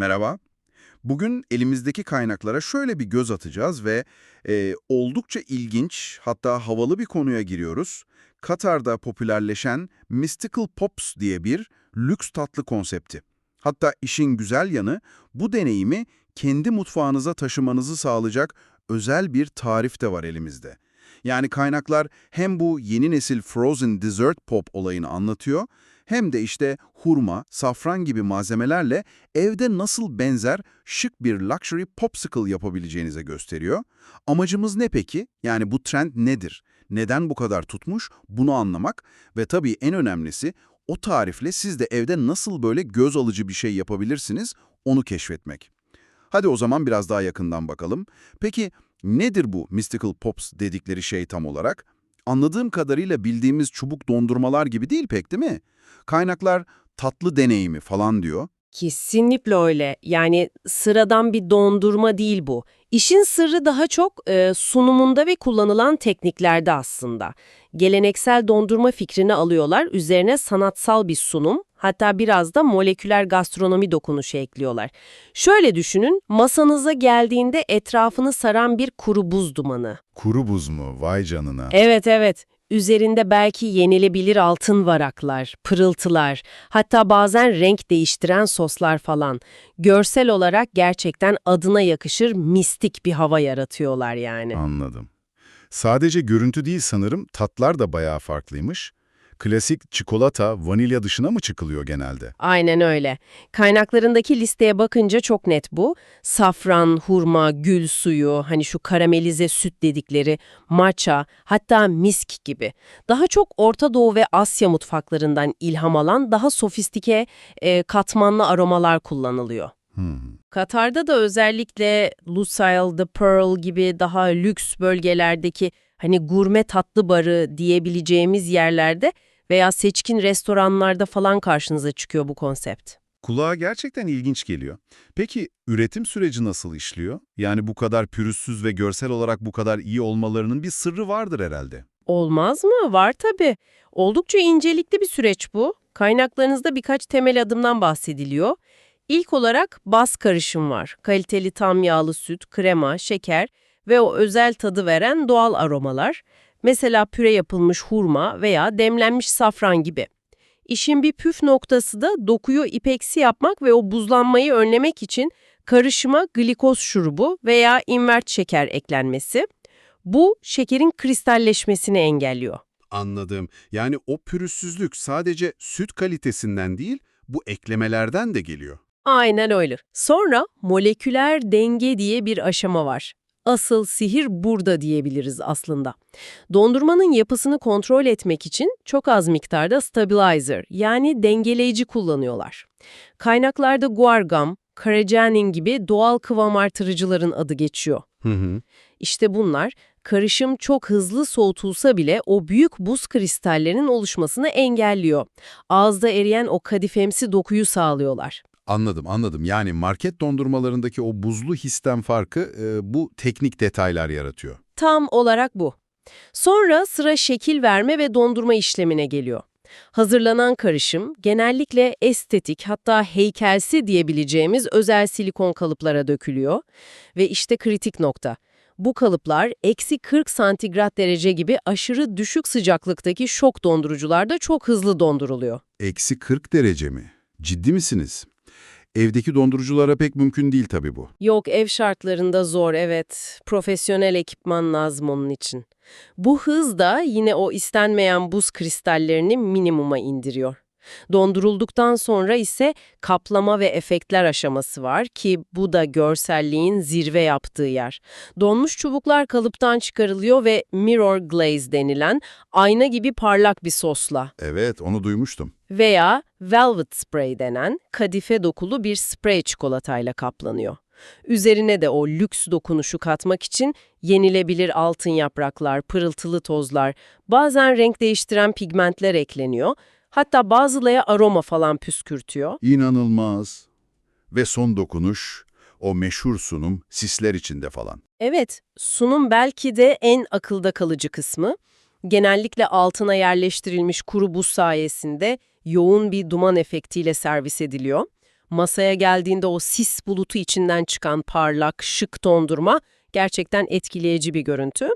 Merhaba. Bugün elimizdeki kaynaklara şöyle bir göz atacağız ve e, oldukça ilginç hatta havalı bir konuya giriyoruz. Katar'da popülerleşen Mystical Pops diye bir lüks tatlı konsepti. Hatta işin güzel yanı bu deneyimi kendi mutfağınıza taşımanızı sağlayacak özel bir tarif de var elimizde. Yani kaynaklar hem bu yeni nesil frozen dessert pop olayını anlatıyor hem de işte hurma, safran gibi malzemelerle evde nasıl benzer şık bir luxury popsicle yapabileceğinize gösteriyor. Amacımız ne peki? Yani bu trend nedir? Neden bu kadar tutmuş? Bunu anlamak ve tabii en önemlisi o tarifle siz de evde nasıl böyle göz alıcı bir şey yapabilirsiniz onu keşfetmek. Hadi o zaman biraz daha yakından bakalım. Peki nedir bu Mystical Pops dedikleri şey tam olarak? Anladığım kadarıyla bildiğimiz çubuk dondurmalar gibi değil pek değil mi? Kaynaklar tatlı deneyimi falan diyor. Kesinlikle öyle. Yani sıradan bir dondurma değil bu. İşin sırrı daha çok e, sunumunda ve kullanılan tekniklerde aslında. Geleneksel dondurma fikrini alıyorlar, üzerine sanatsal bir sunum, hatta biraz da moleküler gastronomi dokunuşu ekliyorlar. Şöyle düşünün, masanıza geldiğinde etrafını saran bir kuru buz dumanı. Kuru buz mu? Vay canına. Evet evet. Üzerinde belki yenilebilir altın varaklar, pırıltılar, hatta bazen renk değiştiren soslar falan. Görsel olarak gerçekten adına yakışır mistik bir hava yaratıyorlar yani. Anladım. Sadece görüntü değil sanırım, tatlar da bayağı farklıymış. Klasik çikolata, vanilya dışına mı çıkılıyor genelde? Aynen öyle. Kaynaklarındaki listeye bakınca çok net bu. Safran, hurma, gül suyu, hani şu karamelize süt dedikleri, matcha, hatta misk gibi. Daha çok Orta Doğu ve Asya mutfaklarından ilham alan daha sofistike, e, katmanlı aromalar kullanılıyor. Hmm. Katar'da da özellikle Lusail, The Pearl gibi daha lüks bölgelerdeki hani gurme tatlı barı diyebileceğimiz yerlerde veya seçkin restoranlarda falan karşınıza çıkıyor bu konsept. Kulağa gerçekten ilginç geliyor. Peki üretim süreci nasıl işliyor? Yani bu kadar pürüzsüz ve görsel olarak bu kadar iyi olmalarının bir sırrı vardır herhalde. Olmaz mı? Var tabii. Oldukça incelikli bir süreç bu. Kaynaklarınızda birkaç temel adımdan bahsediliyor. İlk olarak baz karışım var. Kaliteli tam yağlı süt, krema, şeker ve o özel tadı veren doğal aromalar. Mesela püre yapılmış hurma veya demlenmiş safran gibi. İşin bir püf noktası da dokuyu ipeksi yapmak ve o buzlanmayı önlemek için karışıma glikoz şurubu veya invert şeker eklenmesi. Bu şekerin kristalleşmesini engelliyor. Anladım. Yani o pürüzsüzlük sadece süt kalitesinden değil, bu eklemelerden de geliyor. Aynen öyle. Sonra moleküler denge diye bir aşama var. Asıl sihir burada diyebiliriz aslında. Dondurmanın yapısını kontrol etmek için çok az miktarda stabilizer yani dengeleyici kullanıyorlar. Kaynaklarda guargam, karacanin gibi doğal kıvam artırıcıların adı geçiyor. Hı hı. İşte bunlar karışım çok hızlı soğutulsa bile o büyük buz kristallerinin oluşmasını engelliyor. Ağızda eriyen o kadifemsi dokuyu sağlıyorlar. Anladım, anladım. Yani market dondurmalarındaki o buzlu histen farkı e, bu teknik detaylar yaratıyor. Tam olarak bu. Sonra sıra şekil verme ve dondurma işlemine geliyor. Hazırlanan karışım genellikle estetik hatta heykelsi diyebileceğimiz özel silikon kalıplara dökülüyor. Ve işte kritik nokta. Bu kalıplar eksi 40 santigrat derece gibi aşırı düşük sıcaklıktaki şok dondurucularda çok hızlı donduruluyor. Eksi 40 derece mi? Ciddi misiniz? Evdeki donduruculara pek mümkün değil tabii bu. Yok ev şartlarında zor evet. Profesyonel ekipman lazım onun için. Bu hız da yine o istenmeyen buz kristallerini minimuma indiriyor. Dondurulduktan sonra ise kaplama ve efektler aşaması var ki bu da görselliğin zirve yaptığı yer. Donmuş çubuklar kalıptan çıkarılıyor ve mirror glaze denilen ayna gibi parlak bir sosla Evet, onu duymuştum. Veya velvet spray denen kadife dokulu bir sprey çikolatayla kaplanıyor. Üzerine de o lüks dokunuşu katmak için yenilebilir altın yapraklar, pırıltılı tozlar, bazen renk değiştiren pigmentler ekleniyor. Hatta bazıları aroma falan püskürtüyor. İnanılmaz. Ve son dokunuş, o meşhur sunum sisler içinde falan. Evet, sunum belki de en akılda kalıcı kısmı. Genellikle altına yerleştirilmiş kuru buz sayesinde yoğun bir duman efektiyle servis ediliyor. Masaya geldiğinde o sis bulutu içinden çıkan parlak, şık dondurma gerçekten etkileyici bir görüntü.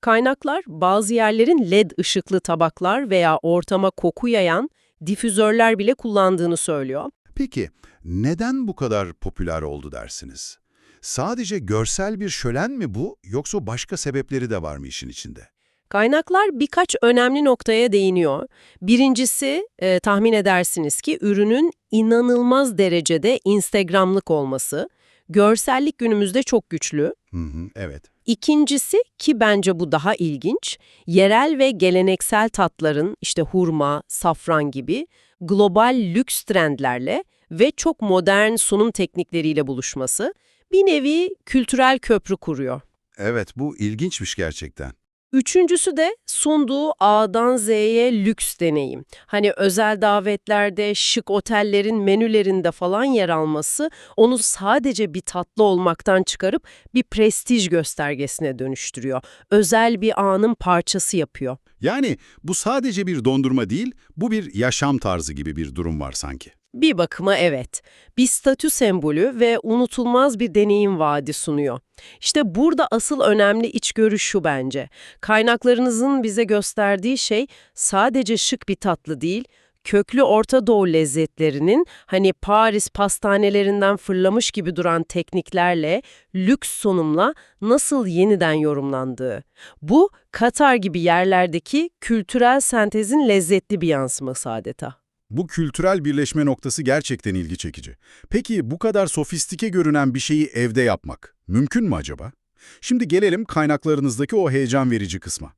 Kaynaklar bazı yerlerin led ışıklı tabaklar veya ortama koku yayan difüzörler bile kullandığını söylüyor. Peki neden bu kadar popüler oldu dersiniz? Sadece görsel bir şölen mi bu yoksa başka sebepleri de var mı işin içinde? Kaynaklar birkaç önemli noktaya değiniyor. Birincisi e, tahmin edersiniz ki ürünün inanılmaz derecede Instagram'lık olması. Görsellik günümüzde çok güçlü. Hı hı, evet. İkincisi ki bence bu daha ilginç, yerel ve geleneksel tatların işte hurma, safran gibi global lüks trendlerle ve çok modern sunum teknikleriyle buluşması bir nevi kültürel köprü kuruyor. Evet bu ilginçmiş gerçekten. Üçüncüsü de sunduğu A'dan Z'ye lüks deneyim. Hani özel davetlerde, şık otellerin menülerinde falan yer alması onu sadece bir tatlı olmaktan çıkarıp bir prestij göstergesine dönüştürüyor. Özel bir anın parçası yapıyor. Yani bu sadece bir dondurma değil, bu bir yaşam tarzı gibi bir durum var sanki. Bir bakıma evet. Bir statü sembolü ve unutulmaz bir deneyim vaadi sunuyor. İşte burada asıl önemli içgörü şu bence. Kaynaklarınızın bize gösterdiği şey sadece şık bir tatlı değil, köklü Orta Doğu lezzetlerinin hani Paris pastanelerinden fırlamış gibi duran tekniklerle, lüks sunumla nasıl yeniden yorumlandığı. Bu, Katar gibi yerlerdeki kültürel sentezin lezzetli bir yansıması adeta. Bu kültürel birleşme noktası gerçekten ilgi çekici. Peki bu kadar sofistike görünen bir şeyi evde yapmak mümkün mü acaba? Şimdi gelelim kaynaklarınızdaki o heyecan verici kısma.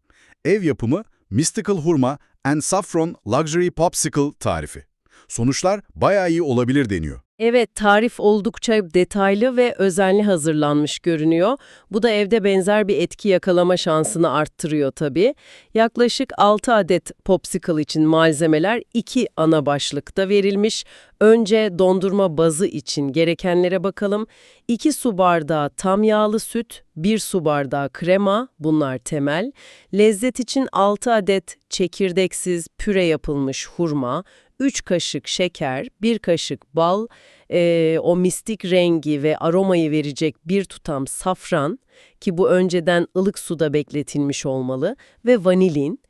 Ev yapımı Mystical Hurma and Saffron Luxury Popsicle tarifi. Sonuçlar bayağı iyi olabilir deniyor. Evet, tarif oldukça detaylı ve özenli hazırlanmış görünüyor. Bu da evde benzer bir etki yakalama şansını arttırıyor tabii. Yaklaşık 6 adet popsicle için malzemeler iki ana başlıkta verilmiş. Önce dondurma bazı için gerekenlere bakalım. 2 su bardağı tam yağlı süt, 1 su bardağı krema, bunlar temel. Lezzet için 6 adet çekirdeksiz püre yapılmış hurma, 3 kaşık şeker, 1 kaşık bal, eee, o mistik rengi ve aromayı verecek bir tutam safran ki bu önceden ılık suda bekletilmiş olmalı ve vanilin.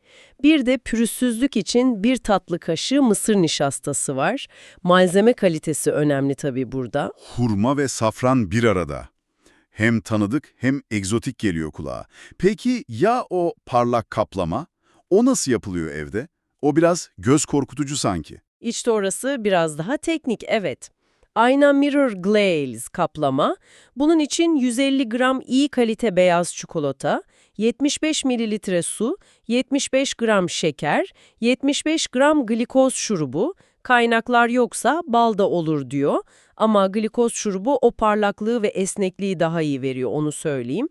Bir de pürüzsüzlük için bir tatlı kaşığı mısır nişastası var. Malzeme kalitesi önemli tabii burada. Hurma ve safran bir arada. Hem tanıdık hem egzotik geliyor kulağa. Peki ya o parlak kaplama? O nasıl yapılıyor evde? O biraz göz korkutucu sanki. İşte orası biraz daha teknik, evet. Ayna Mirror Glaze kaplama. Bunun için 150 gram iyi kalite beyaz çikolata, 75 mililitre su, 75 gram şeker, 75 gram glikoz şurubu, kaynaklar yoksa bal da olur diyor. Ama glikoz şurubu o parlaklığı ve esnekliği daha iyi veriyor, onu söyleyeyim.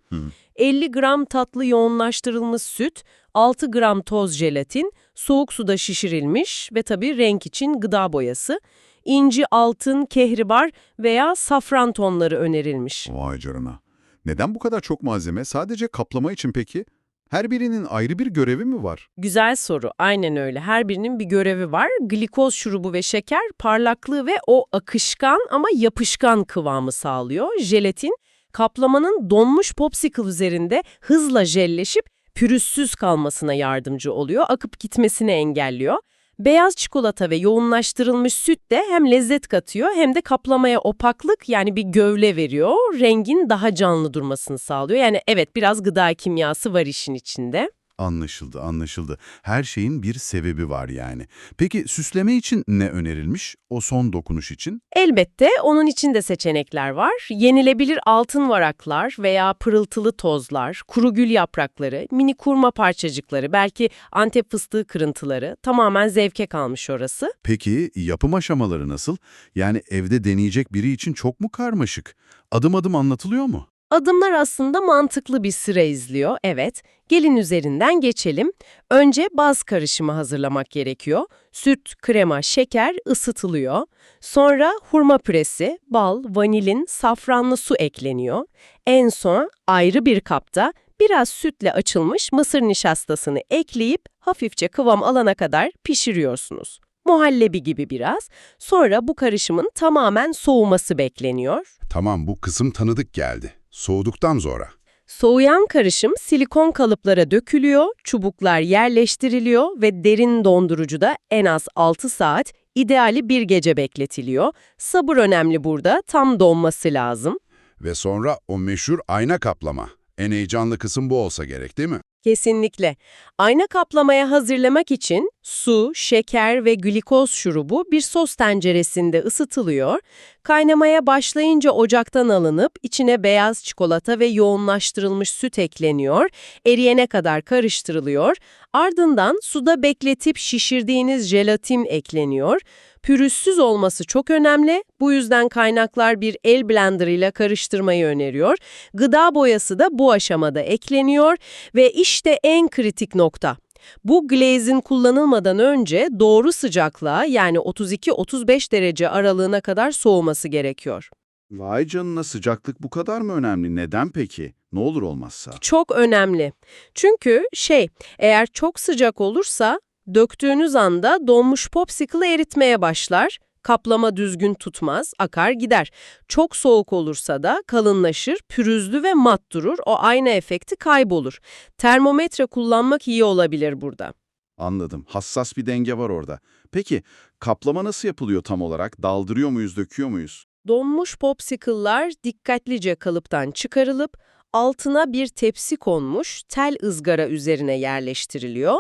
50 gram tatlı yoğunlaştırılmış süt, 6 gram toz jelatin, soğuk suda şişirilmiş ve tabii renk için gıda boyası, inci, altın, kehribar veya safran tonları önerilmiş. Vay canına. Neden bu kadar çok malzeme? Sadece kaplama için peki? Her birinin ayrı bir görevi mi var? Güzel soru, aynen öyle. Her birinin bir görevi var. Glikoz şurubu ve şeker parmaklığı ve o akışkan ama yapışkan kıvamı sağlıyor. Jelatin, kaplamanın donmuş popsicle üzerinde hızla jelleşip pürüzsüz kalmasına yardımcı oluyor, akıp gitmesini engelliyor. Beyaz çikolata ve yoğunlaştırılmış süt de hem lezzet katıyor hem de kaplamaya opaklık yani bir gövle veriyor. Rengin daha canlı durmasını sağlıyor. Yani evet biraz gıda kimyası var işin içinde. Anlaşıldı, anlaşıldı. Her şeyin bir sebebi var yani. Peki süsleme için ne önerilmiş? O son dokunuş için? Elbette onun için de seçenekler var. Yenilebilir altın varaklar veya pırıltılı tozlar, kuru gül yaprakları, mini kurma parçacıkları, belki antep fıstığı kırıntıları tamamen zevke kalmış orası. Peki yapım aşamaları nasıl? Yani evde deneyecek biri için çok mu karmaşık? Adım adım anlatılıyor mu? Adımlar aslında mantıklı bir sıra izliyor, evet. Gelin üzerinden geçelim. Önce baz karışımı hazırlamak gerekiyor. Süt, krema, şeker ısıtılıyor. Sonra hurma püresi, bal, vanilin, safranlı su ekleniyor. En son ayrı bir kapta biraz sütle açılmış mısır nişastasını ekleyip hafifçe kıvam alana kadar pişiriyorsunuz. muhallebi gibi biraz. Sonra bu karışımın tamamen soğuması bekleniyor. Tamam bu kısım tanıdık geldi. Soğuduktan sonra. Soğuyan karışım silikon kalıplara dökülüyor, çubuklar yerleştiriliyor ve derin dondurucuda en az 6 saat, ideali bir gece bekletiliyor. Sabır önemli burada, tam donması lazım. Ve sonra o meşhur ayna kaplama. En heyecanlı kısım bu olsa gerek değil mi? Kesinlikle. Ayna kaplamaya hazırlamak için su, şeker ve glikoz şurubu bir sos tenceresinde ısıtılıyor. Kaynamaya başlayınca ocaktan alınıp içine beyaz çikolata ve yoğunlaştırılmış süt ekleniyor. Eriyene kadar karıştırılıyor. Ardından suda bekletip şişirdiğiniz jelatin ekleniyor. Pürüzsüz olması çok önemli. Bu yüzden kaynaklar bir el blenderıyla karıştırmayı öneriyor. Gıda boyası da bu aşamada ekleniyor ve işte en kritik nokta. Bu glaze'in kullanılmadan önce doğru sıcaklığa yani 32-35 derece aralığına kadar soğuması gerekiyor. Vay canına sıcaklık bu kadar mı önemli? Neden peki? Ne olur olmazsa? Çok önemli. Çünkü şey, eğer çok sıcak olursa döktüğünüz anda donmuş popsicle eritmeye başlar. Kaplama düzgün tutmaz, akar gider. Çok soğuk olursa da kalınlaşır, pürüzlü ve mat durur. O ayna efekti kaybolur. Termometre kullanmak iyi olabilir burada. Anladım. Hassas bir denge var orada. Peki kaplama nasıl yapılıyor tam olarak? Daldırıyor muyuz, döküyor muyuz? Donmuş popsicle'lar dikkatlice kalıptan çıkarılıp altına bir tepsi konmuş tel ızgara üzerine yerleştiriliyor.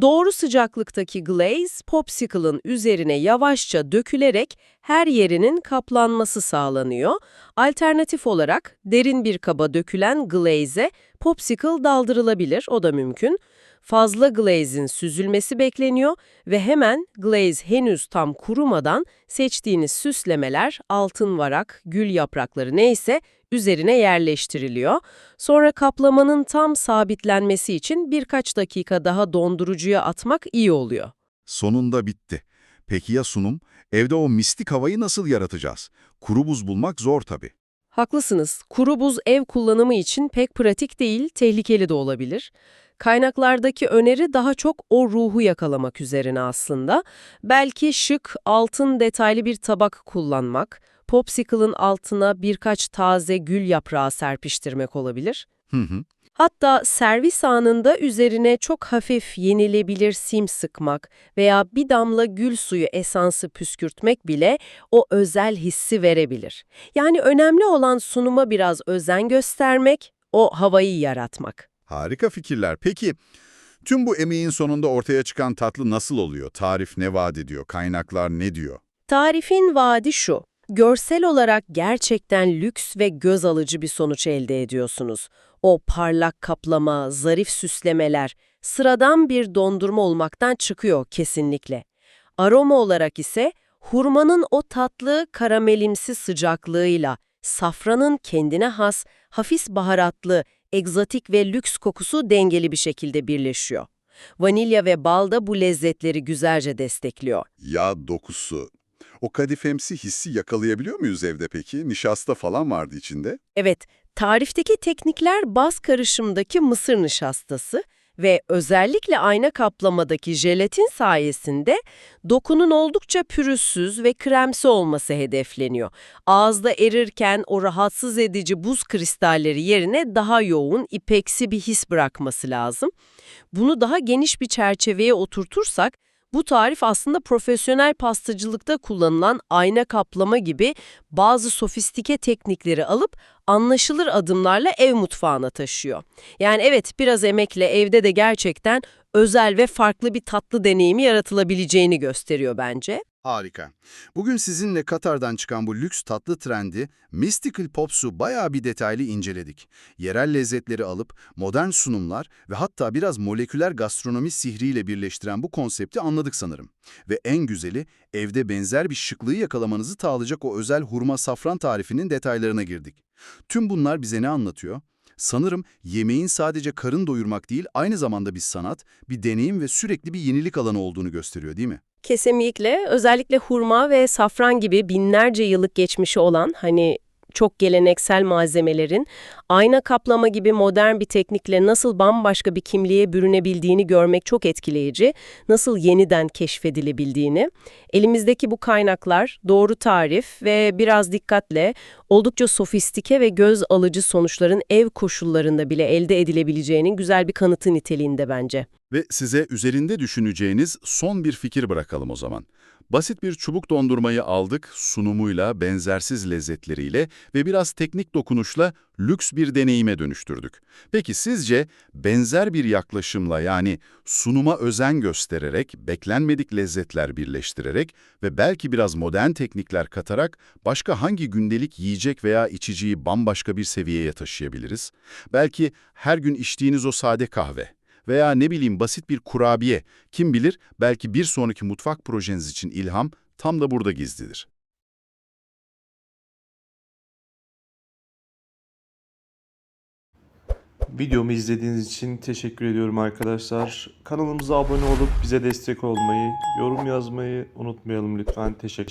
Doğru sıcaklıktaki glaze popsicle'ın üzerine yavaşça dökülerek her yerinin kaplanması sağlanıyor. Alternatif olarak derin bir kaba dökülen glaze'e popsicle daldırılabilir, o da mümkün. Fazla glaze'in süzülmesi bekleniyor ve hemen glaze henüz tam kurumadan seçtiğiniz süslemeler, altın varak, gül yaprakları neyse üzerine yerleştiriliyor. Sonra kaplamanın tam sabitlenmesi için birkaç dakika daha dondurucuya atmak iyi oluyor. Sonunda bitti. Peki ya sunum? Evde o mistik havayı nasıl yaratacağız? Kuru buz bulmak zor tabii. Haklısınız. Kuru buz ev kullanımı için pek pratik değil, tehlikeli de olabilir. Kaynaklardaki öneri daha çok o ruhu yakalamak üzerine aslında. Belki şık, altın detaylı bir tabak kullanmak, popsicle'ın altına birkaç taze gül yaprağı serpiştirmek olabilir. Hı hı. Hatta servis anında üzerine çok hafif yenilebilir sim sıkmak veya bir damla gül suyu esansı püskürtmek bile o özel hissi verebilir. Yani önemli olan sunuma biraz özen göstermek, o havayı yaratmak. Harika fikirler. Peki tüm bu emeğin sonunda ortaya çıkan tatlı nasıl oluyor? Tarif ne vaat ediyor? Kaynaklar ne diyor? Tarifin vaadi şu. Görsel olarak gerçekten lüks ve göz alıcı bir sonuç elde ediyorsunuz. O parlak kaplama, zarif süslemeler, sıradan bir dondurma olmaktan çıkıyor kesinlikle. Aroma olarak ise hurmanın o tatlı karamelimsi sıcaklığıyla safranın kendine has, hafif baharatlı, egzotik ve lüks kokusu dengeli bir şekilde birleşiyor. Vanilya ve bal da bu lezzetleri güzelce destekliyor. Ya dokusu. O kadifemsi hissi yakalayabiliyor muyuz evde peki? Nişasta falan vardı içinde. Evet, tarifteki teknikler baz karışımdaki mısır nişastası ve özellikle ayna kaplamadaki jelatin sayesinde dokunun oldukça pürüzsüz ve kremsi olması hedefleniyor. Ağızda erirken o rahatsız edici buz kristalleri yerine daha yoğun, ipeksi bir his bırakması lazım. Bunu daha geniş bir çerçeveye oturtursak, bu tarif aslında profesyonel pastacılıkta kullanılan ayna kaplama gibi bazı sofistike teknikleri alıp anlaşılır adımlarla ev mutfağına taşıyor. Yani evet biraz emekle evde de gerçekten özel ve farklı bir tatlı deneyimi yaratılabileceğini gösteriyor bence. Harika. Bugün sizinle Katar'dan çıkan bu lüks tatlı trendi Mystical Pops'u bayağı bir detaylı inceledik. Yerel lezzetleri alıp modern sunumlar ve hatta biraz moleküler gastronomi sihriyle birleştiren bu konsepti anladık sanırım. Ve en güzeli evde benzer bir şıklığı yakalamanızı sağlayacak o özel hurma safran tarifinin detaylarına girdik. Tüm bunlar bize ne anlatıyor? Sanırım yemeğin sadece karın doyurmak değil, aynı zamanda bir sanat, bir deneyim ve sürekli bir yenilik alanı olduğunu gösteriyor değil mi? Kesinlikle özellikle hurma ve safran gibi binlerce yıllık geçmişi olan hani çok geleneksel malzemelerin ayna kaplama gibi modern bir teknikle nasıl bambaşka bir kimliğe bürünebildiğini görmek çok etkileyici, nasıl yeniden keşfedilebildiğini. Elimizdeki bu kaynaklar doğru tarif ve biraz dikkatle oldukça sofistike ve göz alıcı sonuçların ev koşullarında bile elde edilebileceğinin güzel bir kanıtı niteliğinde bence. Ve size üzerinde düşüneceğiniz son bir fikir bırakalım o zaman. Basit bir çubuk dondurmayı aldık, sunumuyla, benzersiz lezzetleriyle ve biraz teknik dokunuşla lüks bir deneyime dönüştürdük. Peki sizce benzer bir yaklaşımla yani sunuma özen göstererek, beklenmedik lezzetler birleştirerek ve belki biraz modern teknikler katarak başka hangi gündelik yiyecek veya içiciyi bambaşka bir seviyeye taşıyabiliriz? Belki her gün içtiğiniz o sade kahve veya ne bileyim basit bir kurabiye, kim bilir belki bir sonraki mutfak projeniz için ilham tam da burada gizlidir. Videomu izlediğiniz için teşekkür ediyorum arkadaşlar. Kanalımıza abone olup bize destek olmayı, yorum yazmayı unutmayalım lütfen. Teşekkür